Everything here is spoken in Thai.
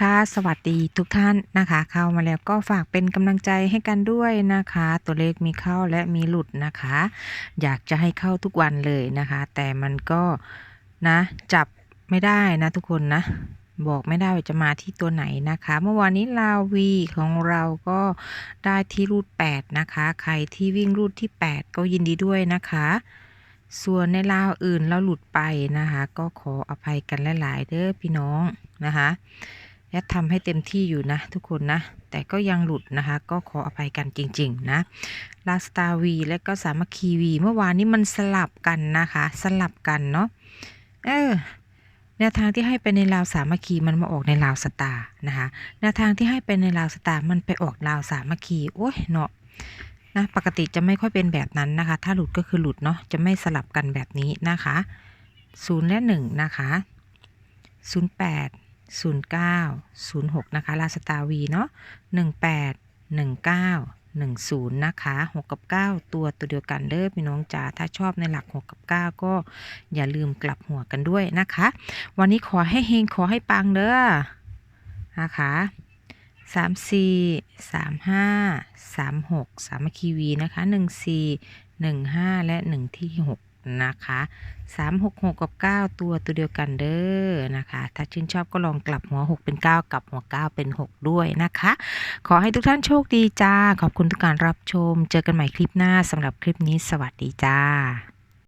นะคะ สวัสดีทุกท่านนะคะ เข้ามาแล้วก็ฝากเป็นกำลังใจให้กันด้วยนะคะ ตัวเลขมีเข้าและมีหลุดนะคะ อยากจะให้เข้าทุกวันเลยนะคะ แต่มันก็นะจับไม่ได้นะทุกคนนะบอกไม่ได้ว่าจะมาที่ตัวไหนนะคะ เมื่อวานนี้ลาวีของเราก็ได้ที่รูด 8 นะคะ ใครที่วิ่งรูดที่ 8 ก็ยินดีด้วยนะคะ ส่วนในลาวอื่นเราหลุดไปนะคะ ก็ขออภัยกันหลาย ๆเด้อพี่น้องนะคะ แอดทำให้เต็มที่อยู่นะทุกคนนะ แต่ก็ยังหลุดนะคะ ก็ขออภัยกันจริง ๆ นะลาสตาวีและก็สามัคคีวี เมื่อวานนี้มันสลับกันนะคะ สลับกันเนาะเออแนวทางที่ให้ไปในลาวสามัคคีมันมาออกในลาวสตาร์นะคะแนวทางที่ให้ไปในลาวสตาร์มันไปออกลาวสามัคคีโอ้ยเนาะนะปกติจะไม่ค่อยเป็นแบบนั้นนะคะ ถ้าหลุดก็คือหลุดเนาะจะไม่สลับกันแบบนี้นะคะ0และ1นะคะ08 09 06 นะคะลาสตาวีเนาะ18 19 10 นะคะ 6 กับ 9 ตัวตัวเดียวกันเด้อพี่น้องจ๋าถ้าชอบในหลัก 6 กับ 9 ก็อย่าลืมกลับหัวกันด้วยนะคะ วันนี้ขอให้เฮงขอให้ปังเด้อนะคะสามสี่สามห้าสามหกสามัคคีวีนะคะหนึ่งสี่หนึ่งห้าและหนึ่งที่หก นะคะสามหกหกกับเก้าตัวตัวเดียวกันเด้อนะคะ ถ้าชื่นชอบก็ลองกลับหัวหกเป็นเก้ากลับหัวเก้าเป็นหกด้วยนะคะ ขอให้ทุกท่านโชคดีจ้า ขอบคุณทุกการรับชม เจอกันใหม่คลิปหน้าสำหรับคลิปนี้สวัสดีจ้า